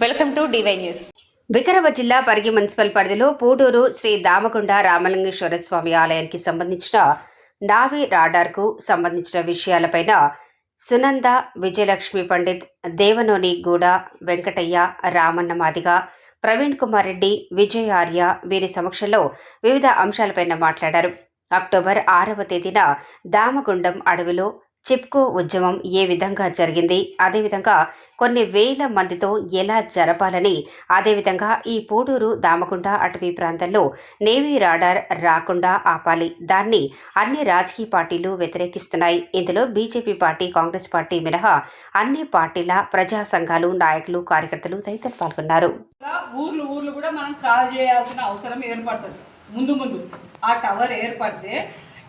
Welcome to DY news. Vikarabad జిల్లా Parigi municipal పరిధిలో పూడూరు శ్రీ దామకొండ రామలింగేశ్వర స్వామి ఆలయానికి సంబంధించిన నావి రాడార్కు సంబంధించిన విషయాలపైన సునంద విజయలక్ష్మి పండిత్ దేవనోని గూడ వెంకటయ్య రామన్న మాదిగ ప్రవీణ్ కుమార్ రెడ్డి విజయ్ ఆర్య వీరి సమక్షంలో వివిధ అంశాలపైన మాట్లాడారు. అక్టోబర్ ఆరవ తేదీన దామగుండం అడవిలో చిప్కో ఉద్యమం ఏ విధంగా జరిగింది? అదేవిధంగా కొన్ని వేల మందితో ఎలా జరపాలని? అదేవిధంగా ఈ పూడూరు దామకుంట అటవీ ప్రాంతంలో నేవీ రాడార్ రాకుండా ఆపాలి. దాన్ని అన్ని రాజకీయ పార్టీలు వ్యతిరేకిస్తున్నాయి. ఇందులో బీజేపీ పార్టీ కాంగ్రెస్ పార్టీ మినహా అన్ని పార్టీల ప్రజా సంఘాలు నాయకులు కార్యకర్తలు తదితరులు పాల్గొన్నారు. ఊర్లు ఊర్లు కూడా మనం కాల్ చేయాల్సిన అవసరం ఏర్పడుతుంది. ముందు ముందు ఆ టవర్ ఏర్పడితే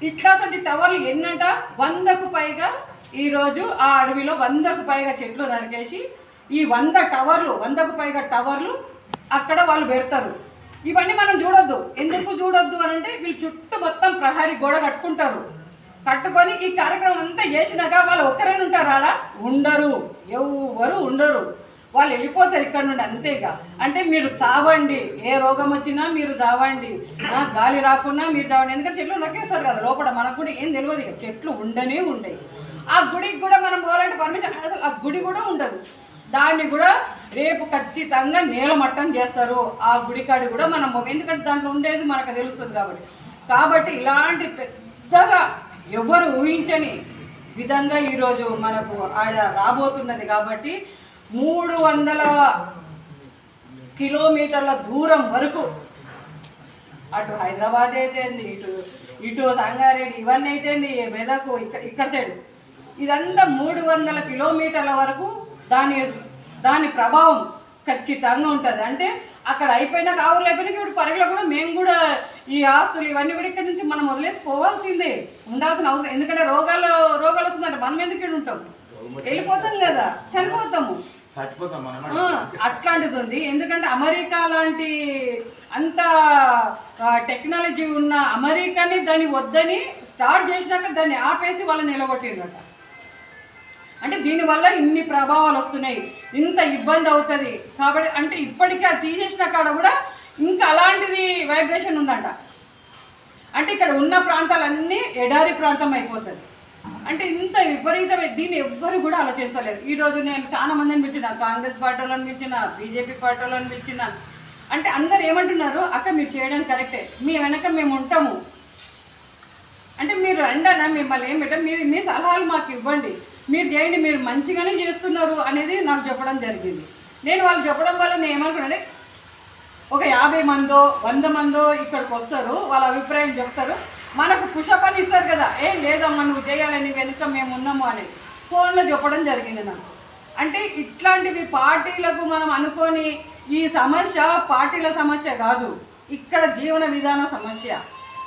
ఇట్లాంటి టవర్లు ఎన్నంట? వందకు పైగా ఈరోజు ఆ అడవిలో వందకు పైగా చెట్లు నరికేసి ఈ వంద టవర్లు వందకు పైగా టవర్లు అక్కడ వాళ్ళు పెడతారు. ఇవన్నీ మనం చూడొద్దు. ఎందుకు చూడొద్దు అని అంటే వీళ్ళు చుట్టూ మొత్తం ప్రహరీ గోడ కట్టుకుంటారు. కట్టుకొని ఈ కార్యక్రమం అంతా చేసినాక వాళ్ళు ఒక్కరైనా ఉంటారు ఆడ? ఉండరు. ఎవరు ఉండరు. వాళ్ళు వెళ్ళిపోతారు ఇక్కడ నుండి అంతేగా అంటే మీరు చావండి ఏ రోగం వచ్చినా మీరు చావండి ఆ, గాలి రాకున్నా మీరు చావండి. ఎందుకంటే చెట్లు నరికేస్తారు కదా లోపల మనకు కూడా ఏం తెలియదు ఇక. చెట్లు ఉండనే ఉండవు ఆ గుడికి కూడా మనం పోవాలంటే పర్మిషన్ అసలు ఆ గుడి కూడా ఉండదు. దాన్ని కూడా రేపు ఖచ్చితంగా నేలమట్టం చేస్తారు. ఆ గుడికాడి కూడా మనం ఎందుకంటే దాంట్లో ఉండేది మనకు తెలుస్తుంది కాబట్టి. కాబట్టి ఇలాంటి పెద్దగా ఎవరు ఊహించని విధంగా ఈరోజు మనకు ఆడ రాబోతున్నది కాబట్టి మూడు వందల కిలోమీటర్ల దూరం వరకు. అటు హైదరాబాద్ అయితేంది ఇటు ఇటు సంగారెడ్డి ఇవన్నీ అయితేంది మెదకు ఇక్కడ ఇక్కడ సైడ్. ఇదంతా మూడు వందల కిలోమీటర్ల వరకు దాని దాని ప్రభావం ఖచ్చితంగా ఉంటుంది. అంటే అక్కడ అయిపోయినాక ఆవులు అయిపోయినాక ఇప్పుడు పరిగలో కూడా మేము కూడా ఈ ఆస్తులు ఇవన్నీ కూడా ఇక్కడ నుంచి మనం వదిలేసి పోవాల్సిందే. ఉండాల్సిన అవసరం. ఎందుకంటే రోగాలు రోగాలు వస్తుందంటే మనం ఎందుకు ఇక్కడ ఉంటాం? వెళ్ళిపోతాం కదా చనిపోతాము. చచ్చిపోతాం మనం అట్లాంటిది ఉంది ఎందుకంటే అమెరికా లాంటి అంత టెక్నాలజీ ఉన్న అమెరికాని దాన్ని వద్దని స్టార్ట్ చేసినాక దాన్ని ఆపేసి వాళ్ళని నిలగొట్టిందట అంటే దీనివల్ల ఇన్ని ప్రభావాలు వస్తున్నాయి. ఇంత ఇబ్బంది అవుతుంది. కాబట్టి అంటే ఇప్పటికీ అది తీసేసిన కాడ కూడా ఇంకా అలాంటిది వైబ్రేషన్ ఉందంట. అంటే ఇక్కడ ఉన్న ప్రాంతాలన్నీ ఎడారి ప్రాంతం అయిపోతుంది. అంటే ఇంత విపరీతమే దీన్ని ఎవ్వరు కూడా ఆలోచించలేరు ఈరోజు నేను చాలా మందిని పిలిచిన కాంగ్రెస్ పార్టీలను పిలిచిన బీజేపీ పార్టీలను పిలిచిన. అంటే అందరు ఏమంటున్నారు అక్క మీరు చేయడం కరెక్టే. మీ వెనక మేము ఉంటాము. అంటే మీరు రండనా మిమ్మల్ని ఏం పెట్టాం మీరు మీ సలహాలు మాకు ఇవ్వండి. మీరు చేయండి మీరు మంచిగానే చేస్తున్నారు అనేది నాకు చెప్పడం జరిగింది. నేను వాళ్ళు చెప్పడం వల్ల నేను ఏమనుకున్నానంటే ఒక యాభై మందో వంద మందో ఇక్కడికి వస్తారు వాళ్ళ అభిప్రాయం చెప్తారు. మనకు పుషపని ఇస్తారు కదా. ఏ లేదమ్మా నువ్వు చేయాలని వెనుక మేము ఉన్నాము అని. ఫోన్లో చెప్పడం జరిగింది నాకు. అంటే ఇట్లాంటివి పార్టీలకు మనం అనుకొని ఈ సమస్య పార్టీల సమస్య కాదు. ఇక్కడ జీవన విధాన సమస్య.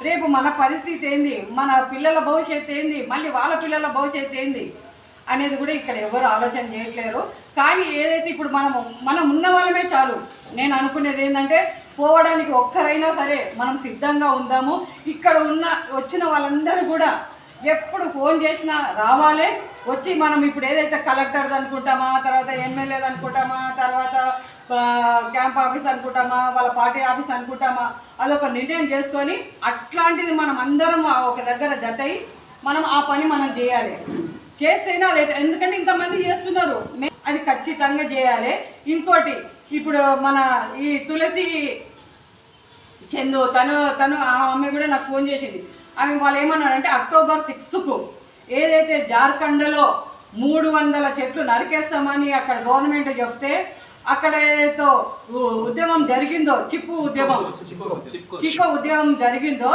రేపు మన పరిస్థితి ఏంది? మన పిల్లల భవిష్యత్తు ఏంది? మళ్ళీ వాళ్ళ పిల్లల భవిష్యత్తు ఏంది? అనేది కూడా ఇక్కడ ఎవరు ఆలోచన చేయట్లేరు. కానీ ఏదైతే ఇప్పుడు మనం మనం ఉన్న వాళ్ళమే చాలు. నేను అనుకునేది ఏంటంటే పోవడానికి ఒక్కరైనా సరే మనం సిద్ధంగా ఉందాము. ఇక్కడ ఉన్న వచ్చిన వాళ్ళందరూ కూడా ఎప్పుడు ఫోన్ చేసినా రావాలే. వచ్చి మనం ఇప్పుడు ఏదైతే కలెక్టర్ది అనుకుంటామా తర్వాత ఎమ్మెల్యేది అనుకుంటామా తర్వాత క్యాంప్ ఆఫీస్ అనుకుంటామా వాళ్ళ పార్టీ ఆఫీస్ అనుకుంటామా అదొక నిర్ణయం చేసుకొని అట్లాంటిది మనం అందరం ఒక దగ్గర జతయి మనం ఆ పని మనం చేయాలి. చేస్తేనే అదైతే ఎందుకంటే ఇంతమంది చేస్తున్నారు. మే- అది ఖచ్చితంగా చేయాలి. ఇంకోటి ఇప్పుడు మన ఈ తులసి చందు తను తను ఆ అమ్మాయి కూడా నాకు ఫోన్ చేసింది. ఆమె వాళ్ళు ఏమన్నారంటే అక్టోబర్ సిక్స్త్కు ఏదైతే జార్ఖండ్లో మూడు వందల చెట్లు నరికేస్తామని అక్కడ గవర్నమెంట్ చెప్తే అక్కడ ఏదైతే ఉద్యమం జరిగిందో చిప్పు ఉద్యమం. చిక్క ఉద్యమం జరిగిందో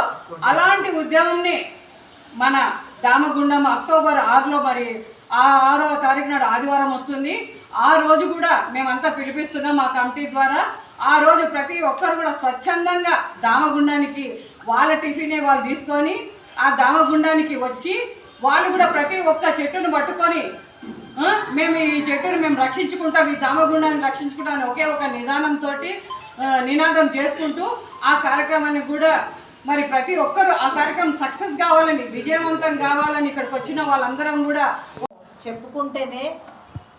అలాంటి ఉద్యమంని మన దామగుండం అక్టోబర్ ఆరులో మరి ఆ ఆరో తారీఖు నాడు ఆదివారం వస్తుంది. ఆ రోజు కూడా మేమంతా పిలిపిస్తున్నాం మా కమిటీ ద్వారా. ఆ రోజు ప్రతి ఒక్కరు కూడా స్వచ్ఛందంగా దామగుండానికి వాళ్ళ టిఫినే వాళ్ళు తీసుకొని ఆ దామగుండానికి వచ్చి వాళ్ళు కూడా ప్రతి ఒక్క చెట్టును పట్టుకొని మేము ఈ చెట్టును మేము రక్షించుకుంటాం ఈ దామగుండాన్ని రక్షించుకుంటాం ఒకే ఒక నిదానంతో నినాదం చేసుకుంటూ ఆ కార్యక్రమాన్ని కూడా మరి ప్రతి ఒక్కరు ఆ కార్యక్రమం సక్సెస్ కావాలని విజయవంతం కావాలని ఇక్కడికి వచ్చిన వాళ్ళందరం కూడా చెప్పుకుంటేనే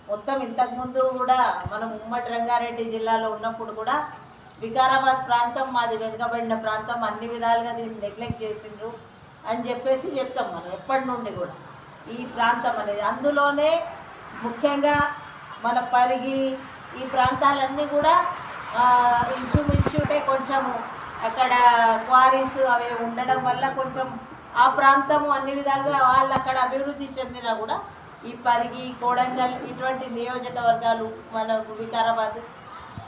మొత్తం ఇంతకుముందు కూడా మనం ఉమ్మడి రంగారెడ్డి జిల్లాలో ఉన్నప్పుడు కూడా వికారాబాద్ ప్రాంతం మాది వెనుకబడిన ప్రాంతం అన్ని విధాలుగా దీన్ని నెగ్లెక్ట్ చేసిండ్రు అని చెప్పేసి చెప్తాం మనం ఎప్పటి నుండి కూడా. ఈ ప్రాంతం అనేది అందులోనే ముఖ్యంగా మన పరిగి ఈ ప్రాంతాలన్నీ కూడా ఇంచుమించుటే కొంచెము అక్కడ క్వారీస్ అవి ఉండడం వల్ల కొంచెం ఆ ప్రాంతము అన్ని విధాలుగా వాళ్ళు అక్కడ అభివృద్ధి చెందినా కూడా ఈ పరిగి కోడంగల్ ఇటువంటి నియోజకవర్గాలు మన వికారాబాద్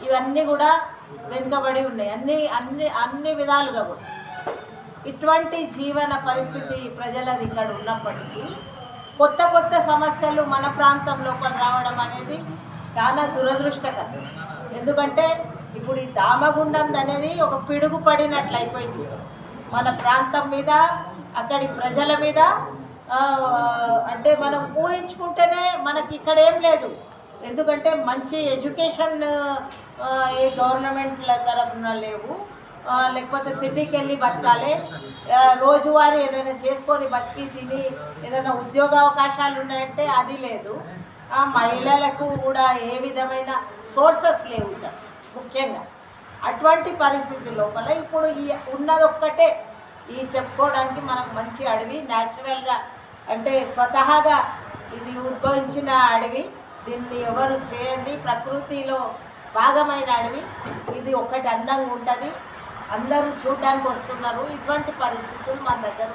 ఇవన్నీ కూడా వెనుకబడి ఉన్నాయి. అన్ని అన్ని అన్ని విధాలుగా కూడా. ఇటువంటి జీవన పరిస్థితి ప్రజలది ఇక్కడ ఉన్నప్పటికీ కొత్త కొత్త సమస్యలు మన ప్రాంతం లోపల రావడం అనేది చాలా దురదృష్టకరం. ఎందుకంటే ఇప్పుడు ఈ దామగుండం అనేది ఒక పిడుగు పడినట్లు అయిపోయింది మన ప్రాంతం మీద అక్కడి ప్రజల మీద అంటే మనం ఊహించుకుంటేనే మనకి ఇక్కడ ఏం లేదు. ఎందుకంటే మంచి ఎడ్యుకేషన్ ఏ గవర్నమెంట్ల తరఫున లేవు. లేకపోతే సిటీకి వెళ్ళి బతకాలి. రోజువారీ ఏదైనా చేసుకొని బతికి తిని ఏదైనా ఉద్యోగ అవకాశాలు ఉన్నాయంటే అది లేదు. ఆ, మహిళలకు కూడా ఏ విధమైన సోర్సెస్ లేవు ముఖ్యంగా. అటువంటి పరిస్థితి లోపల ఇప్పుడు ఈ ఉన్నది ఒక్కటే ఈ చెప్పుకోవడానికి మనకు మంచి అడవి న్యాచురల్గా అంటే స్వతహాగా ఇది ఉద్భవించిన అడవి దీన్ని ఎవరు చేయండి ప్రకృతిలో భాగమైన అడవి. ఇది ఒకటి అందంగా ఉంటుంది. అందరూ చూడడానికి వస్తున్నారు. ఇటువంటి పరిస్థితులు మన దగ్గర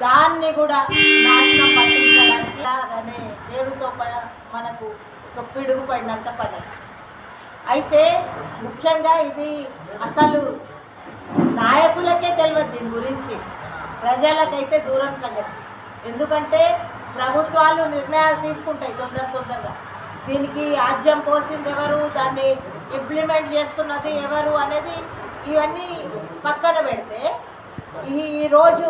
దాన్ని కూడా నాశనం పట్టించడానికి అనే పేరుతో ప- మనకు ఒక పిడుగు పడినంత పని. అయితే ముఖ్యంగా ఇది అసలు నాయకులకే తెలియదు దీని గురించి. ప్రజలకైతే దూరం సంగతి. ఎందుకంటే ప్రభుత్వాలు నిర్ణయాలు తీసుకుంటాయి తొందర తొందరగా. దీనికి ఆజ్యం పోసింది ఎవరు దాన్ని ఇంప్లిమెంట్ చేస్తున్నది ఎవరు అనేది ఇవన్నీ పక్కన పెడితే ఈ ఈరోజు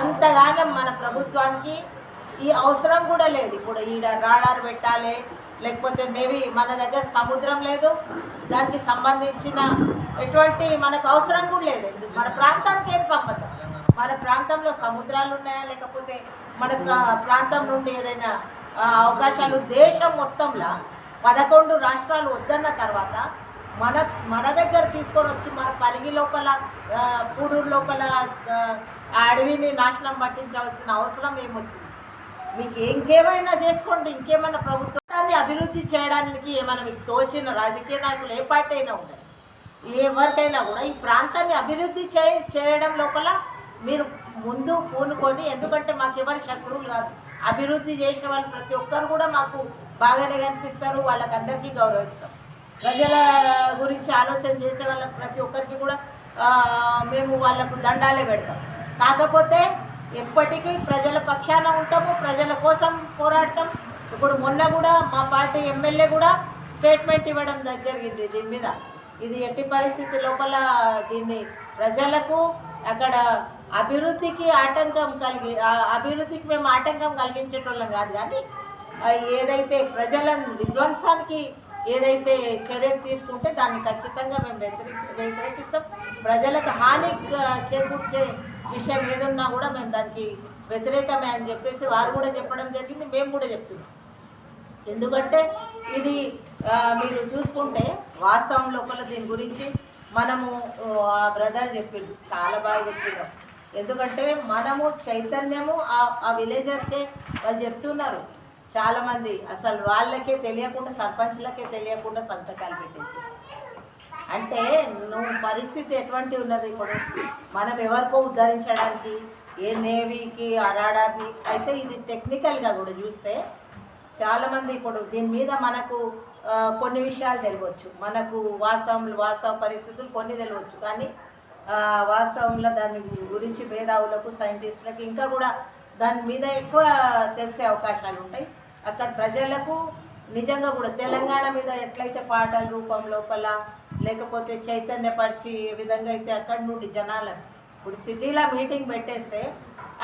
అంతగానం మన ప్రభుత్వానికి ఈ అవసరం కూడా లేదు. ఇప్పుడు ఈడ రాడార్ పెట్టాలి లేకపోతే నేవీ మన దగ్గర సముద్రం లేదు దానికి సంబంధించిన ఎటువంటి మనకు అవసరం కూడా లేదు. మన ప్రాంతానికి ఏం సంబంధం? మన ప్రాంతంలో సముద్రాలు ఉన్నాయా? లేకపోతే మన స- ప్రాంతం నుండి ఏదైనా అవకాశాలు దేశం మొత్తంలో పదకొండు రాష్ట్రాలు వద్దన్న తర్వాత మన మన దగ్గర తీసుకొని వచ్చి మన పరిగి లోపల పూడూరు లోపల అడవిని నాశనం పట్టించవలసిన అవసరం ఏమొచ్చింది? మీకు ఇంకేమైనా చేసుకోండి ఇంకేమైనా ప్రభుత్వాన్ని అభివృద్ధి చేయడానికి ఏమైనా మీకు తోచిన రాజకీయ నాయకులు ఏ పార్టీ అయినా ఉండాలి. ఎవరికైనా కూడా ఈ ప్రాంతాన్ని అభివృద్ధి చేయడం లోపల మీరు ముందు పూనుకొని ఎందుకంటే మాకు ఎవరు శత్రువులు కాదు. అభివృద్ధి చేసిన వాళ్ళు ప్రతి ఒక్కరు కూడా మాకు బాగానే కనిపిస్తారు వాళ్ళకి అందరికీ గౌరవిస్తాం. ప్రజల గురించి ఆలోచన చేసే వాళ్ళకి ప్రతి ఒక్కరికి కూడా మేము వాళ్ళకు దండాలే పెడతాం. కాకపోతే ఎప్పటికీ ప్రజల పక్షాన ఉంటాము ప్రజల కోసం పోరాడటం ఇప్పుడు మొన్న కూడా మా పార్టీ ఎమ్మెల్యే కూడా స్టేట్మెంట్ ఇవ్వడం జరిగింది దీని మీద. ఇది ఎట్టి పరిస్థితి లోపల దీన్ని ప్రజలకు అక్కడ అభివృద్ధికి ఆటంకం కలిగి ఆ అభివృద్ధికి మేము ఆటంకం కలిగించేటోళ్ళం కాదు కానీ ఏదైతే ప్రజలను విధ్వంసానికి ఏదైతే చర్యలు తీసుకుంటే దాన్ని ఖచ్చితంగా మేము వ్యతిరేక వ్యతిరేకిస్తాం. ప్రజలకు హాని చేకూర్చే విషయం ఏదున్నా కూడా మేము దానికి వ్యతిరేకమే అని చెప్పేసి వారు కూడా చెప్పడం జరిగింది మేము కూడా చెప్తున్నాం. ఎందుకంటే ఇది మీరు చూసుకుంటే వాస్తవం లోపల దీని గురించి మనము ఆ బ్రదర్ చెప్పిండు చాలా బాగా చెప్పిండు. ఎందుకంటే మనము చైతన్యము ఆ- ఆ విలేజెస్కే వాళ్ళు చెప్తున్నారు. చాలామంది అసలు వాళ్ళకే తెలియకుండా సర్పంచ్లకే తెలియకుండా సంతకాలు పెట్టింది అంటే నువ్వు పరిస్థితి ఎటువంటి ఉన్నది ఇప్పుడు? మనం ఎవరికో ఉద్ధరించడానికి ఏ నేవీకి అరాడానికి అయితే ఇది టెక్నికల్గా కూడా చూస్తే చాలామంది ఇప్పుడు దీని మీద మనకు కొన్ని విషయాలు తెలియవచ్చు. మనకు వాస్తవం వాస్తవ పరిస్థితులు కొన్ని తెలియవచ్చు. కానీ వాస్తవంలో దాని గురించి మేధావులకు సైంటిస్టులకు ఇంకా కూడా దాని మీద ఎక్కువ తెలిసే అవకాశాలు ఉంటాయి. అక్కడ ప్రజలకు నిజంగా కూడా తెలంగాణ మీద ఎట్లయితే పాటల రూపం లోపల లేకపోతే చైతన్యపరిచి ఏ విధంగా అయితే అక్కడి నుండి జనాలను ఇప్పుడు సిటీలో మీటింగ్ పెట్టేస్తే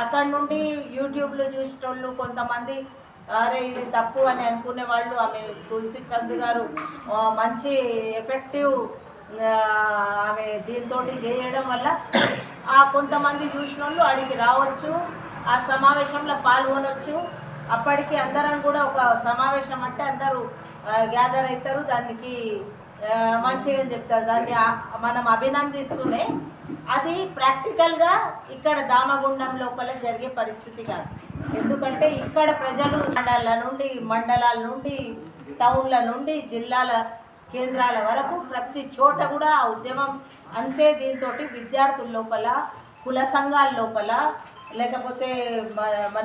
అక్కడ నుండి యూట్యూబ్లో చూసేటోళ్ళు కొంతమంది అరే ఇది తప్పు అని అనుకునే వాళ్ళు ఆమె తులసి చంద్ గారు మంచి ఎఫెక్టివ్ ఆమె దీంతో చేయడం వల్ల ఆ కొంతమంది చూసిన వాళ్ళు అడిగి రావచ్చు ఆ సమావేశంలో పాల్గొనవచ్చు అప్పటికి అందరం కూడా ఒక సమావేశం అంటే అందరూ గ్యాదర్ అవుతారు దానికి ఆ, మంచిగా చెప్తారు? దాన్ని మనం అభినందిస్తూనే అది ప్రాక్టికల్గా ఇక్కడ దామగుండం లోపల జరిగే పరిస్థితి కాదు. ఎందుకంటే ఇక్కడ ప్రజలు మండలాల నుండి మండలాల నుండి టౌన్ల నుండి జిల్లాల కేంద్రాల వరకు ప్రతి చోట కూడా ఆ ఉద్యమం అంతే దీంతో విద్యార్థుల లోపల కుల సంఘాల లోపల లేకపోతే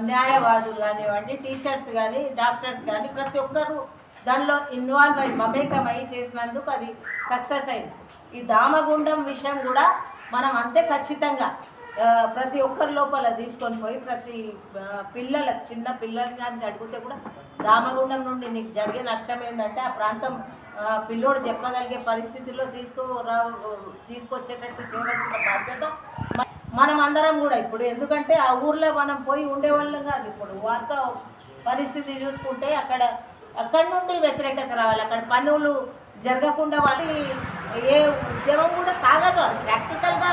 న్యాయవాదులు కానివ్వండి టీచర్స్ కానీ డాక్టర్స్ కానీ ప్రతి ఒక్కరు దానిలో ఇన్వాల్వ్ అయ్యి మమేకమై చేసినందుకు అది సక్సెస్ అయింది. ఈ దామగుండం విషయం కూడా మనం అంతే ఖచ్చితంగా ప్రతి ఒక్కరి లోపల తీసుకొని పోయి ప్రతి పిల్లల పిల్లలకు చిన్న పిల్లలు కానీ అడిగితే కూడా రామగుండం నుండి నీకు జరిగే నష్టం ఏంటంటే ఆ ప్రాంతం పిల్లోడు చెప్పగలిగే పరిస్థితుల్లో తీసుకురా తీసుకొచ్చేటట్టు చేయవలసిన బాధ్యత మనం అందరం కూడా ఇప్పుడు. ఎందుకంటే ఆ ఊర్లో మనం పోయి ఉండేవాళ్ళం కాదు ఇప్పుడు. వాస్తవ పరిస్థితి చూసుకుంటే అక్కడ అక్కడ నుండి వ్యతిరేకత రావాలి. అక్కడ పనులు జరగకుండా వాళ్ళు ఏ ఉద్యమం కూడా సాగదు అది. ప్రాక్టికల్గా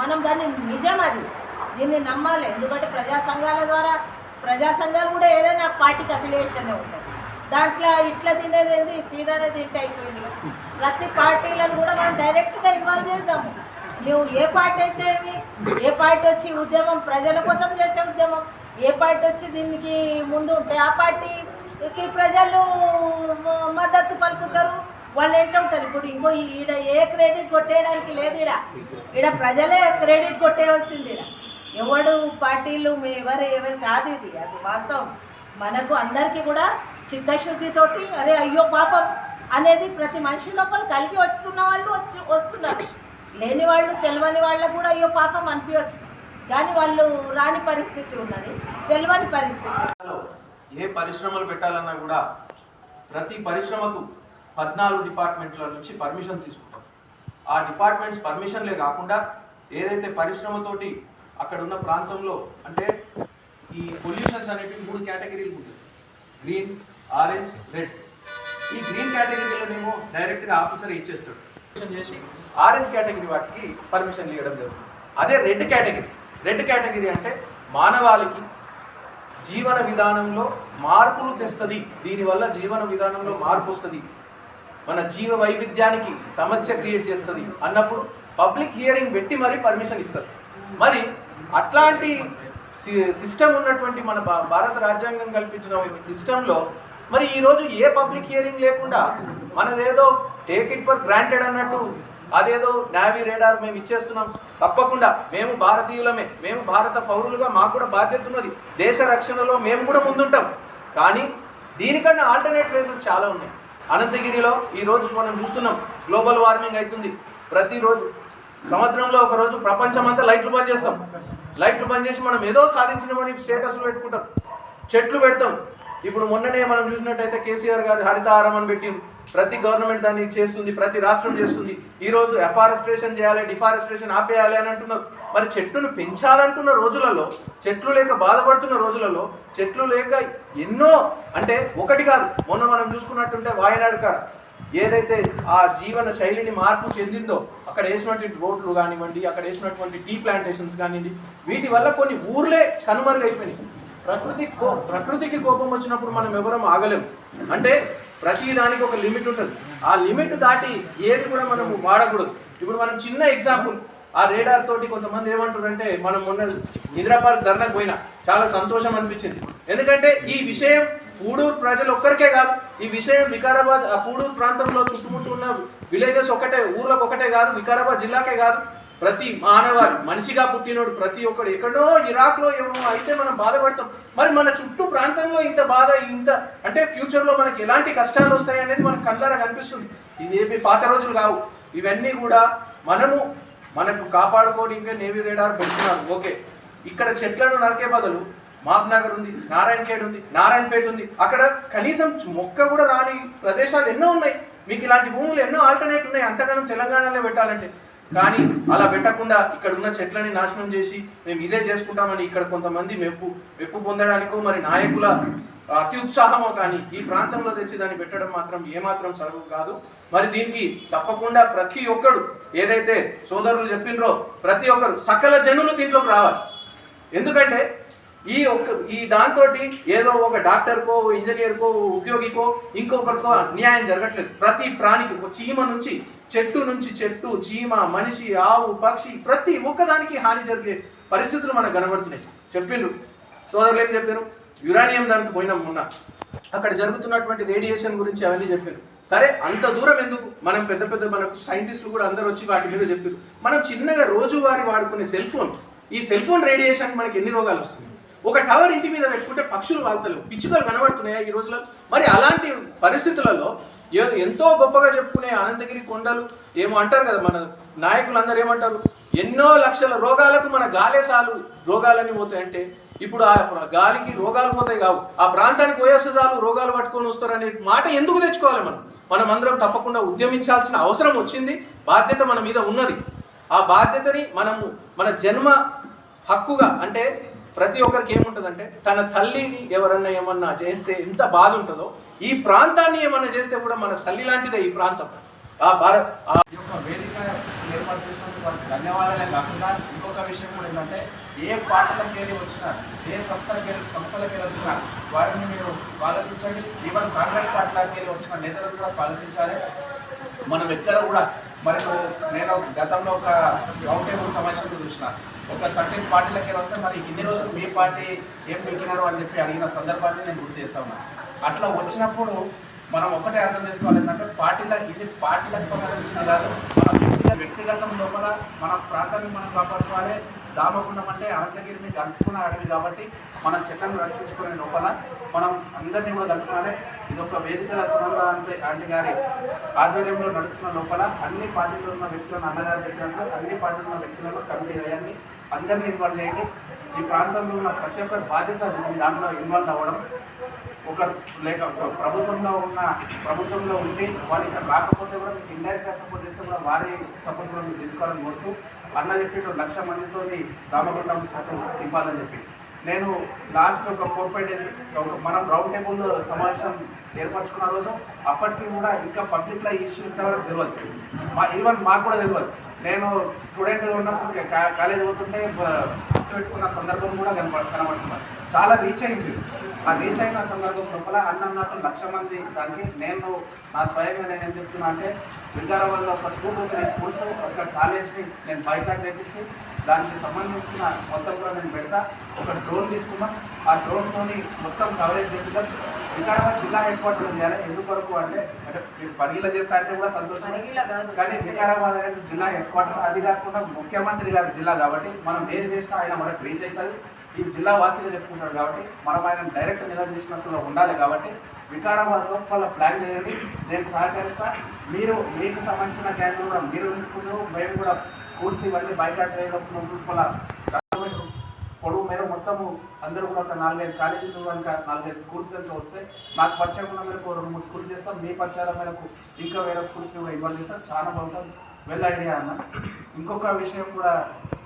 మనం దాన్ని నిజం అది. దీన్ని నమ్మాలి. ఎందుకంటే ప్రజా సంఘాల ద్వారా ప్రజా సంఘాలు కూడా ఏదైనా పార్టీకి అఫిలియేషన్ ఉంటుంది దాంట్లో ఇట్లా తినేది ఏంది? సీదానే తింటే అయిపోయింది ప్రతి పార్టీలను కూడా మనం డైరెక్ట్గా ఇన్వాల్వ్ చేద్దాము. నువ్వు ఏ పార్టీ అయితే ఏ పార్టీ వచ్చి ఉద్యమం ప్రజల కోసం చేసే ఉద్యమం? ఏ పార్టీ వచ్చి దీనికి ముందు ఉంటే ఆ పార్టీకి ప్రజలు మద్దతు పలుకుతారు? వాళ్ళు ఏంటో ఉంటారు. ఇప్పుడు ఇంకో ఈడ ఏ క్రెడిట్ కొట్టేయడానికి లేదు ఈడ. ఈడ ప్రజలే క్రెడిట్ కొట్టేయవలసింది ఈడ. ఎవడు పార్టీలు ఎవరు ఎవరు కాదు ఇది. అది వాస్తవం. మనకు అందరికీ కూడా చిత్తశుద్ధితోటి అరే అయ్యో పాపం అనేది ప్రతి మనిషి లోపల కలిగి వస్తున్న వాళ్ళు వస్తు వస్తున్నారు. లేని వాళ్ళు తెలియని వాళ్ళకు కూడా అయ్యో పాపం అనిపించవచ్చు కానీ వాళ్ళు రాని పరిస్థితి ఉన్నది. తెలియని పరిస్థితి. ఏ పరిశ్రమలు పెట్టాలన్నా కూడా ప్రతి పరిశ్రమకు పద్నాలుగు డిపార్ట్మెంట్ల నుంచి పర్మిషన్ తీసుకుంటాం. ఆ డిపార్ట్మెంట్స్ పర్మిషన్లే కాకుండా ఏదైతే పరిశ్రమతోటి అక్కడ ఉన్న ప్రాంతంలో అంటే ఈ పొల్యూషన్స్ అనేటివి మూడు కేటగిరీలు ఉంటాయి. గ్రీన్ ఆరెంజ్ రెడ్ ఈ గ్రీన్ కేటగిరీలోనేమో డైరెక్ట్గా ఆఫీసర్ ఇచ్చేస్తాడు చేసి. ఆరెంజ్ కేటగిరీ వాటికి పర్మిషన్ ఇవ్వడం జరుగుతుంది. అదే రెడ్ కేటగిరీ రెడ్ కేటగిరీ అంటే మానవాళికి జీవన విధానంలో మార్పులు తెస్తుంది. దీనివల్ల జీవన విధానంలో మార్పు వస్తుంది. మన జీవ వైవిధ్యానికి సమస్య క్రియేట్ చేస్తుంది. అన్నప్పుడు పబ్లిక్ హియరింగ్ పెట్టి మరీ పర్మిషన్ ఇస్తారు. మరి అట్లాంటి సిస్టమ్ ఉన్నటువంటి మన భారత రాజ్యాంగం కల్పించిన సిస్టంలో మరి ఈరోజు ఏ పబ్లిక్ హియరింగ్ లేకుండా మనదేదో టేక్ ఇట్ ఫర్ గ్రాంటెడ్ అన్నట్టు అదేదో నావీ రేడార్ మేము ఇచ్చేస్తున్నాం. తప్పకుండా మేము భారతీయులమే మేము భారత పౌరులుగా మాకు కూడా బాధ్యత ఉన్నది. దేశ రక్షణలో మేము కూడా ముందుంటాం. కానీ దీనికన్నా ఆల్టర్నేట్ ప్లేసెస్ చాలా ఉన్నాయి. అనంతగిరిలో ఈ రోజు మనం చూస్తున్నాం గ్లోబల్ వార్మింగ్ అవుతుంది. ప్రతిరోజు సంవత్సరంలో ఒకరోజు ప్రపంచమంతా ప్రపంచం అంతా లైట్లు బంద్ చేస్తాం. లైట్లు బంద్ చేసి మనం ఏదో సాధించినామని స్టేటస్లు పెట్టుకుంటాం. చెట్లు పెడతాం. ఇప్పుడు మొన్ననే మనం చూసినట్టయితే కేసీఆర్ గారు హరితహారం అని పెట్టి ప్రతి గవర్నమెంట్ దాన్ని చేస్తుంది ప్రతి రాష్ట్రం చేస్తుంది. ఈ రోజు ఎఫారెస్ట్రేషన్ చేయాలి డిఫారెస్ట్రేషన్ ఆపేయాలి అని అంటున్నారు. మరి చెట్టును పెంచాలంటున్న రోజులలో చెట్లు లేక బాధపడుతున్న రోజులలో చెట్లు లేక ఎన్నో అంటే ఒకటి కాదు. మొన్న మనం చూసుకున్నట్టుంటే వాయనాడు కాడ. ఏదైతే ఆ జీవన శైలిని మార్పు చెందిందో అక్కడ వేసినటువంటి రోడ్లు కానివ్వండి అక్కడ వేసినటువంటి టీ ప్లాంటేషన్స్ కానివ్వండి వీటి వల్ల కొన్ని ఊర్లే కనుమరుగైపోయినాయి. ప్రకృతి కో ప్రకృతికి కోపం వచ్చినప్పుడు మనం ఎవరం ఆగలేం. అంటే ప్రతి దానికి ఒక లిమిట్ ఉంటుంది. ఆ లిమిట్ దాటి ఏది కూడా మనం వాడకూడదు. ఇప్పుడు మనం చిన్న ఎగ్జాంపుల్ ఆ రేడార్ తోటి కొంతమంది ఏమంటారంటే మనం మొన్న హైదరాబాద్ పార్క్ పోయినా చాలా సంతోషం అనిపించింది. ఎందుకంటే ఈ విషయం పూడూరు ప్రజలు ఒక్కరికే కాదు ఈ విషయం వికారాబాద్ ఆ పూడూరు ప్రాంతంలో చుట్టుముట్టు ఉన్న విలేజెస్ ఒకటే ఊర్లకు ఒకటే కాదు వికారాబాద్ జిల్లాకే కాదు. ప్రతి మానవాళి మనిషిగా పుట్టినోడు ప్రతి ఒక్కడు ఎక్కడో ఇరాక్లో ఏమో అయితే మనం బాధపడతాం. మరి మన చుట్టూ ప్రాంతంలో ఇంత బాధ ఇంత అంటే ఫ్యూచర్లో మనకి ఎలాంటి కష్టాలు వస్తాయి అనేది మనకు కళ్ళారా కనిపిస్తుంది. ఇది ఏమి పాత రోజులు కావు. ఇవన్నీ కూడా మనము మనకు కాపాడుకోవడానికి నేవీ రేడార్ పెడుతున్నారు. ఓకే. ఇక్కడ చెట్లను నరికే బదులు మాప్ నగర్ ఉంది నారాయణఖేడ్ ఉంది నారాయణపేట ఉంది. అక్కడ కనీసం మొక్క కూడా రాని ప్రదేశాలు ఎన్నో ఉన్నాయి. మీకు ఇలాంటి భూములు ఎన్నో ఆల్టర్నేట్ ఉన్నాయి. అంతగానం తెలంగాణలో పెట్టాలంటే. కానీ అలా పెట్టకుండా ఇక్కడ ఉన్న చెట్లని నాశనం చేసి మేము ఇదే చేసుకుంటామని ఇక్కడ కొంతమంది మెప్పు మెప్పు పొందడానికో మరి నాయకుల అత్యుత్సాహమో కానీ ఈ ప్రాంతంలో తెచ్చి దాన్ని పెట్టడం మాత్రం ఏమాత్రం సరువు కాదు. మరి దీనికి తప్పకుండా ప్రతి ఒక్కడు ఏదైతే సోదరులు చెప్పినరో ప్రతి ఒక్కరు సకల జనులు దీంట్లోకి రావాలి. ఎందుకంటే ఈ ఒక్క ఈ దాంతో ఏదో ఒక డాక్టర్కో ఇంజనీర్కో ఉద్యోగికో ఇంకొకరికో అన్యాయం జరగట్లేదు. ప్రతి ప్రాణికి ఒక చీమ నుంచి చెట్టు నుంచి చెట్టు చీమ మనిషి ఆవు పక్షి ప్రతి ఒక్కదానికి హాని జరిగే పరిస్థితులు మనకు కనబడుతున్నాయి. చెప్పిండ్రు. సోదరులు ఏం చెప్పారు? యురానియం దానికి పోయినాం మొన్న. అక్కడ జరుగుతున్నటువంటి రేడియేషన్ గురించి అవన్నీ చెప్పారు. సరే అంత దూరం ఎందుకు? మనం పెద్ద పెద్ద మనకు సైంటిస్టులు కూడా అందరూ వచ్చి వాటి మీద చెప్పారు. మనం చిన్నగా రోజువారీ వాడుకునే సెల్ ఫోన్. ఈ సెల్ ఫోన్ రేడియేషన్ మనకి ఎన్ని రోగాలు వస్తున్నాయి? ఒక టవర్ ఇంటి మీద పెట్టుకుంటే పక్షులు వాళ్తలేవు. పిచ్చుకలు కనబడుతున్నాయా ఈ రోజుల్లో? మరి అలాంటి పరిస్థితులలో ఎంతో గొప్పగా చెప్పుకునే అనంతగిరి కొండలు ఏమో అంటారు కదా మన నాయకులు అందరు ఏమంటారు? ఎన్నో లక్షల రోగాలకు మన గాలే చాలు రోగాలన్నీ పోతాయంటే ఇప్పుడు ఆ గాలికి రోగాలు పోతాయి కావు. ఆ ప్రాంతానికి పోయేస్తే చాలు రోగాలు పట్టుకొని వస్తారనే మాట ఎందుకు తెచ్చుకోవాలి మనం? మనం అందరం తప్పకుండా ఉద్యమించాల్సిన అవసరం వచ్చింది బాధ్యత మన మీద ఉన్నది. ఆ బాధ్యతని మనము మన జన్మ హక్కుగా అంటే ప్రతి ఒక్కరికి ఏముంటుందంటే తన తల్లిని ఎవరన్నా ఏమన్నా చేస్తే ఎంత బాధ ఉంటుందో ఈ ప్రాంతాన్ని ఏమన్నా చేస్తే కూడా మన తల్లి లాంటిదే ఈ ప్రాంతం. ఆ భారత్ ఆ యొక్క వేదిక ఏర్పాటు చేసినందుకు వారికి ధన్యవాదాలే కాకుండా ఇంకొక విషయం కూడా ఏంటంటే ఏ పార్టీలకు వెళ్ళి వచ్చినా ఏ సంస్థలకు వెళ్ళి సంస్థలకు వెళ్ళి వచ్చినా వారిని మీరు స్వాగతించండి ఈవెన్ కాంగ్రెస్ పార్టీలకు వెళ్ళి వచ్చిన నేతలను కూడా పాలపించాలి. మనం ఎక్కడ కూడా మరి నేను గతంలో ఒక రౌండ్ టేబుల్ సమావేశంలో చూసిన ఒక సర్టెన్ పార్టీలకి వస్తే మరి ఇన్ని రోజులు మీ పార్టీ ఏం పెట్టినారు అని చెప్పి అడిగిన సందర్భాన్ని నేను గుర్తు చేస్తా ఉన్నా. అట్లా వచ్చినప్పుడు మనం ఒకటే అర్థం చేసుకోవాలి ఏంటంటే పార్టీల ఇది పార్టీలకు సంబంధించిన కాదు మన వ్యక్తిగతం లోపల మన ప్రాంతాన్ని మనం కాపాడుకోవాలి దానవగుండం అంటే అనంతగిరిని కలుపుకున్న అడవి కాబట్టి మనం చెట్లను రక్షించుకునే లోపల మనం అందరినీ కూడా కలుపుకోవాలి ఇది ఒక వేదిక సునంద ఆంటీ గారి ఆధ్వర్యంలో నడుస్తున్న లోపల అన్ని పార్టీలు ఉన్న వ్యక్తులను అన్నగారు పెట్టినట్లు అన్ని పార్టీలో ఉన్న వ్యక్తులను కమిటీ వేయండి అందరినీ ఇన్వాల్వ్ చేయండి. ఈ ప్రాంతంలో ఉన్న ప్రతి ఒక్కరి బాధ్యత దాంట్లో ఇన్వాల్వ్ అవ్వడం ఒక లేక ప్రభుత్వంలో ఉన్న ప్రభుత్వంలో ఉండి వాళ్ళు ఇక్కడ రాకపోతే కూడా మీకు ఇండైరెక్ట్గా సపోర్ట్ చేస్తే కూడా వారి సపోర్ట్ కూడా మీరు తీసుకోవాలని కోరుతూ అన్న చెప్పి లక్ష మందితో రామగుండం చట్టం ఇవ్వాలని చెప్పి నేను లాస్ట్ ఒక ఫోర్ ఫైవ్ డేస్ మనం రౌండ్ టేబుల్ సమావేశం ఏర్పరచుకున్న రోజు అప్పటికి కూడా ఇంకా పబ్లిక్లో ఈ ఇష్యూ ఇంతవరకు తెలియదు మా ఈవెన్ మాకు కూడా తెలియదు నేను స్టూడెంట్ ఉన్నప్పుడు కాలేజ్ పోతుంటే పెట్టుకున్న సందర్భం కూడా కనపడ కనబడుతున్నారు చాలా రీచ్ అయింది. ఆ రీచ్ అయిన సందర్భం లోపల అన్నట్టు లక్ష మంది దానికి నేను నా స్వయంగా నేను ఏం చెప్తున్నా అంటే వికారాబాద్లో ఒక స్కూల్ స్కూల్స్ ఒక కాలేజ్ని నేను బయట తెప్పించి దానికి సంబంధించిన మొత్తం కూడా నేను పెడతా. ఒక డ్రోన్ తీసుకున్నా. ఆ డ్రోన్తోని మొత్తం కవరేజ్ చేద్దాం వికారాబాద్ జిల్లా హెడ్ క్వార్టర్ చేయాలి. ఎందుకొరకు అంటే అంటే మీరు పరిగిల చేస్తా అంటే కూడా సంతోషం కానీ వికారాబాద్ అనేది జిల్లా హెడ్ క్వార్టర్ అది కాకుండా ముఖ్యమంత్రి గారి జిల్లా కాబట్టి మనం ఏది చేసినా ఆయన మనకు రీచ్ అవుతుంది ఈ జిల్లా వాసిగా చెప్పుకుంటాడు కాబట్టి మనం ఆయన డైరెక్ట్ నిలదీసినట్టుగా ఉండాలి కాబట్టి వికారాబాద్ లోపల ప్లాన్ చేయండి. నేను సహకరిస్తా. మీరు మీకు సంబంధించిన క్యాన్లు కూడా మీరు తీసుకున్నారు మేము కూడా స్కూల్స్ ఇవన్నీ బయట లోపల పొడవు మేర మొత్తము అందరూ కూడా ఒక నాలుగైదు కాలేజీలు కనుక నాలుగైదు స్కూల్స్ కనుక వస్తే నాకు పరిచయం ఉన్న మేరకు రెండు మూడు స్కూల్స్ చేస్తాం. మీ పరిచయాల మేరకు ఇంకా వేరే స్కూల్స్ని కూడా ఇన్వాల్వ్ చేస్తాం. చాలా బాగుంటుంది. వెల్ ఐడియా అన్న. ఇంకొక విషయం కూడా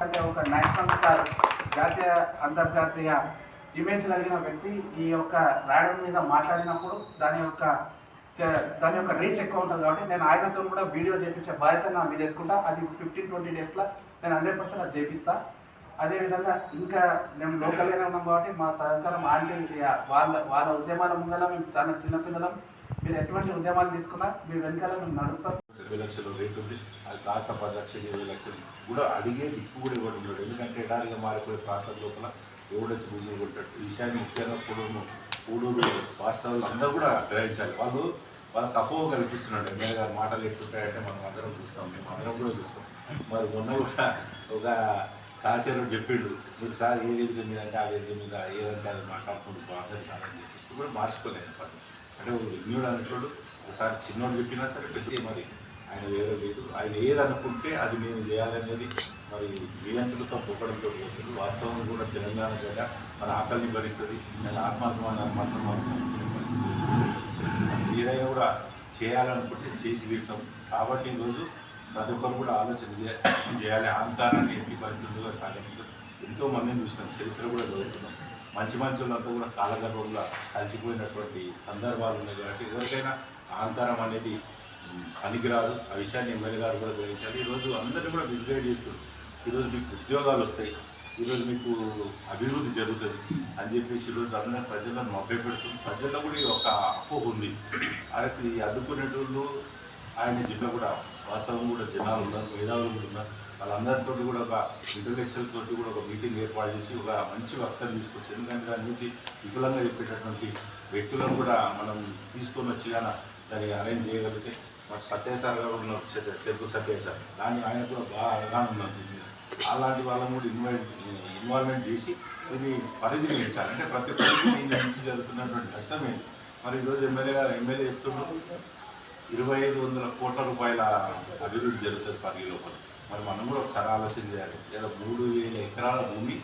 అంటే ఒక నేషనల్ స్టార్ జాతీయ అంతర్జాతీయ ఇమేజ్ కలిగిన వ్యక్తి ఈ యొక్క రాయడం మీద మాట్లాడినప్పుడు దాని యొక్క చ- దాని యొక్క రీచ్ ఎక్కువ ఉంటుంది కాబట్టి నేను ఆయనతో కూడా వీడియో చేపించే బాధ్యత నా మీద వేసుకుంటా. అది ఫిఫ్టీన్ ట్వంటీ డేస్లో నేను హండ్రెడ్ పర్సెంట్ అది చేపిస్తాను అదేవిధంగా ఇంకా మేము లోకల్గానే ఉన్నాం కాబట్టి మా సహకారం ఆంటీ వాళ్ళ వాళ్ళ ఉద్యమాల ముందర మేము చాలా చిన్నపిల్లలం. మీరు ఎటువంటి ఉద్యమాలు తీసుకున్నా మీ వెనకాల మేము నడుస్తాం. ఇరవై లక్షలు రేటు ఉంది. అది కాస్త పది లక్షలు ఇరవై లక్షలు. కూడా అడిగే దిక్కు కూడా ఇవ్వడం లేదు ఎందుకంటే ఎడారిగా మారిపోయే ప్రాంతం లోపల ఎవడొచ్చి భూములు కొట్టాడు ఈ విషయాన్ని ముఖ్యంగా కూడూరు కూడూరు వాస్తవాలు అందరూ కూడా గ్రహించాలి. వాళ్ళు వాళ్ళకి అపోహ కల్పిస్తున్నాడు ఎమ్మెల్యే గారు మాటలు ఎట్టుంటాయంటే మనం అందరం చూస్తాం. మేము అందరం కూడా చూస్తాం. మరి మొన్న కూడా ఒక సహచరుడు చెప్పిండు మీరు సార్ ఏ రీతిలో మీద అంటే ఆ రీతిలో మీద ఏదంటే అది మాట్లాడుకుంటూ బాగుంటుంది కాదని చెప్పేసి కూడా మార్చుకోలేదు పని అంటే విజ్ఞుడు అంటాడు ఒకసారి చిన్నోడు చెప్పినా సరే పెద్ద మరి ఆయన వేరే లేదు. ఆయన ఏదనుకుంటే అది నేను చేయాలనేది మరి వీరంతులతో పొగడంతో పోతుంది. వాస్తవం కూడా తెలంగాణ గడ్డ మన ఆకలిని భరిస్తుంది. నేను ఆత్మాత్మాన్ని మాత్రం పరిస్థితి ఏదైనా కూడా చేయాలనుకుంటే చేసి తీరుతాం. కాబట్టి ఈరోజు ప్రతి ఒక్కరు కూడా ఆలోచన చేయాలి. అహంకారాన్ని ఎట్టి పరిస్థితులుగా సాగించడం ఎంతో మందిని చూసినాం. చరిత్ర కూడా చదువుతున్నాం మంచి మంచి వాళ్ళతో కూడా కాలగర్భంలో కలిసిపోయినటువంటి సందర్భాలు ఉన్నాయి కాబట్టి ఎవరికైనా అహంకారం అనేది పనికిరాదు. ఆ విషయాన్ని ఎమ్మెల్యే గారు కూడా గ్రహించాలి ఈరోజు అందరినీ కూడా మిస్గైడ్ చేస్తుంది ఈరోజు మీకు ఉద్యోగాలు వస్తాయి. ఈరోజు మీకు అభివృద్ధి జరుగుతుంది అని చెప్పేసి ఈరోజు అందరూ ప్రజలను మభ్యపెడుతుంది ప్రజల్లో కూడా ఈ ఒక అపోహ ఉంది. ఆయనకి ఈ అడ్డుకునేటోళ్ళు ఆయన జిల్లా కూడా వాస్తవం కూడా జనాలు ఉన్నారు మేధావులు కూడా ఉన్నారు వాళ్ళందరితో కూడా ఒక ఇంటలెక్చువల్ తోటి కూడా ఒక మీటింగ్ ఏర్పాటు చేసి ఒక మంచి వక్తలు తీసుకొచ్చి ఎందుకంటే దాని గురించి విపులంగా చెప్పేటటువంటి వ్యక్తులను కూడా మనం తీసుకొని వచ్చి కానీ దాన్ని అరేంజ్ చేయగలిగితే మరి సత్యసార్ గారు ఉన్నారు చెరుకు దాన్ని ఆయన కూడా బాగా అవగాహన ఉన్నారు అలాంటి వాళ్ళని కూడా ఇన్వైట్ ఇన్వాల్వ్మెంట్ చేసి ఇది పరిధిని పెంచాలి అంటే ప్రతి ఒక్కరికి నుంచి జరుగుతున్నటువంటి నష్టమే మరి ఈరోజు ఎమ్మెల్యే గారు ఎమ్మెల్యే చెప్తున్నారు ఇరవై ఐదు వందల కోట్ల రూపాయల అభివృద్ధి జరుగుతుంది పరిధి లోపల. మరి మనం కూడా ఒకసారి ఆలోచన చేయాలి. లేదా మూడు వేల ఎకరాల భూమి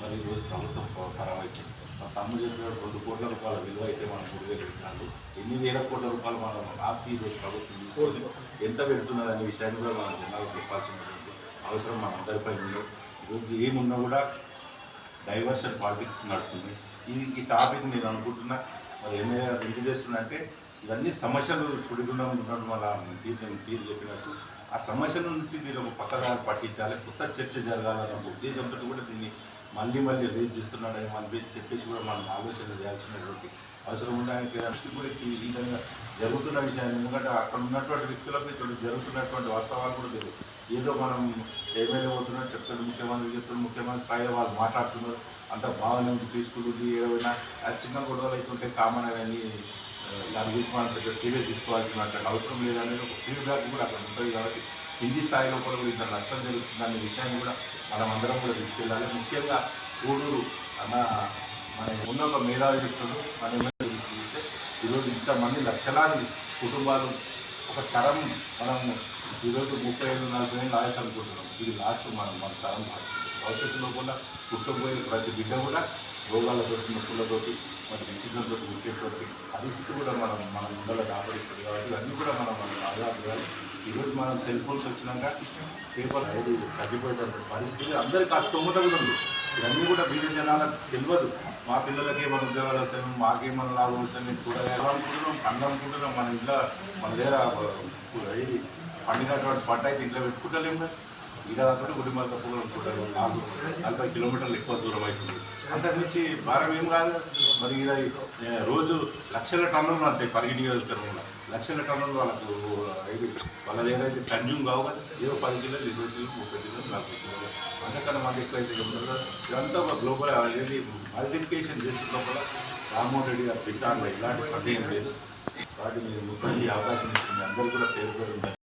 మరి ఈరోజు ప్రభుత్వం పరమైతుంది మా తమ్ముడు చెప్పిన రెండు కోట్ల రూపాయల విలువ అయితే మనం మూడు వేలు పెట్టినాడు ఎన్ని వేల కోట్ల రూపాయలు మనం ఆస్తి ఈరోజు ప్రభుత్వం తీసుకొని ఎంత పెడుతున్నది అనే విషయాన్ని కూడా మనం జనాలకు చెప్పాల్సినటువంటి అవసరం మన అందరిపై ఉంది. ఈరోజు ఏమున్నా కూడా డైవర్షన్ పాలిటిక్స్ నడుస్తుంది. ఈ ఈ టాపిక్ నేను అనుకుంటున్నా. మరి ఎమ్మెల్యే గారు ఎందుకు చేస్తున్నా అంటే ఇవన్నీ సమస్యలు సుడిగుండం ఉండడం వల్ల తీరు తీరు చెప్పినట్టు ఆ సమస్యల నుంచి మీరు ఒక పక్కదారి పట్టించాలి కొత్త చర్చ జరగాలన్న ఉద్దేశంతో కూడా దీన్ని మళ్ళీ మళ్ళీ రేజ్ చేస్తున్నాడేమో అని చెప్పేసి కూడా మనం ఆలోచన చేయాల్సినటువంటి అవసరం ఉండడానికి దృష్టి కూడా ఈ విధంగా జరుగుతున్న విషయాన్ని ఎందుకంటే అక్కడ ఉన్నటువంటి వ్యక్తులకు ఇక్కడ జరుగుతున్నటువంటి వాస్తవాలు కూడా తెలియదు. ఏదో మనం ఏమైనా పోతున్నారు చెప్తారు ముఖ్యమంత్రి చెప్తాడు ముఖ్యమంత్రి స్థాయిలో వాళ్ళు మాట్లాడుతున్నారు అంత భావన తీసుకుంటుంది ఏదైనా చిన్న గొడవలు అవుతుంటే కామన్ అవన్నీ దాని గురించి మనం పెద్ద సీరియస్ తీసుకోవాల్సినటువంటి అవసరం లేదనేది ఒక ఫీడ్బ్యాక్ కూడా అక్కడ ఉంటుంది కాబట్టి హిందీ స్థాయిలో కూడా ఇంత నష్టం జరుగుతుంది అనే విషయాన్ని కూడా మనం అందరం కూడా తీసుకెళ్ళాలి. ముఖ్యంగా కూడూరు అన్న మన ఉన్న ఒక మేధావి చెప్తాడు మన ఎమ్మెల్యే చూస్తే ఈరోజు ఇంతమంది లక్షలాది కుటుంబాలు ఒక తరం మనం ఈరోజు ముప్పై ఐదు నలభై ఏళ్ళు ఆయుష్ అనుకుంటున్నాం ఇది లాస్ట్ మనం మన తరం. భవిష్యత్తులో కూడా పుట్టబోయే ప్రతి బిడ్డ కూడా రోగాలతో నొప్పులతోటి మరి విచిత్రంతో ముట్టేటువంటి పరిస్థితి కూడా మనం మన ముందర ఆపరిస్తుంది కాబట్టి ఇవన్నీ కూడా మనం మనం ఆధారపడాలి ఈరోజు మనం సెల్ ఫోన్స్ వచ్చినాక పేపర్ ఐదు తగ్గిపోయేటువంటి పరిస్థితి. అందరికీ ఆ స్తోమత కూడా ఉంది. ఇవన్నీ కూడా బీద జనాలకు తెలియదు. మా పిల్లలకి మన ఉద్యోగాలు వస్తాయి మాకేమన్నా లాభం వస్తాయి మేము కూరగాయలు అనుకుంటున్నాం పండు అనుకుంటున్నాం మన ఇంట్లో మన దగ్గర ఇది పండినటువంటి పంట అయితే ఇంట్లో పెట్టుకుంటలేము కదా. ఈడ కాకుండా గుడిమల్ తప్పులు అనుకుంటారు. నాలుగు నలభై కిలోమీటర్లు ఎక్కువ దూరం అవుతుంది. అంతకుమించి భారం ఏం కాదు. మరి ఈడ రోజు లక్షల టన్నులు అంటాయి పరిగి నియోజకవర్గంలో లక్షల టన్నులు వాళ్ళకు ఇది వాళ్ళ దగ్గర అయితే కన్జ్యూమ్ కావు కదా. ఏదో పది కిలోలు ఇరవై కిలోలు ముప్పై కిలోలు నలభై కిలోలు. అంతకన్నా మంది ఎక్కువ అయితే ఇదంతా ఒక గ్లోబల్ అనేది మల్టిప్లికేషన్ చేసిన లోపల రామ్మోహన్ రెడ్డి గారు పెట్టాను ఇలాంటి సందేహం లేదు. కాబట్టి మీరు ముఖ్యంగా అవకాశం ఇస్తుంది అందరూ కూడా పేరు పేరు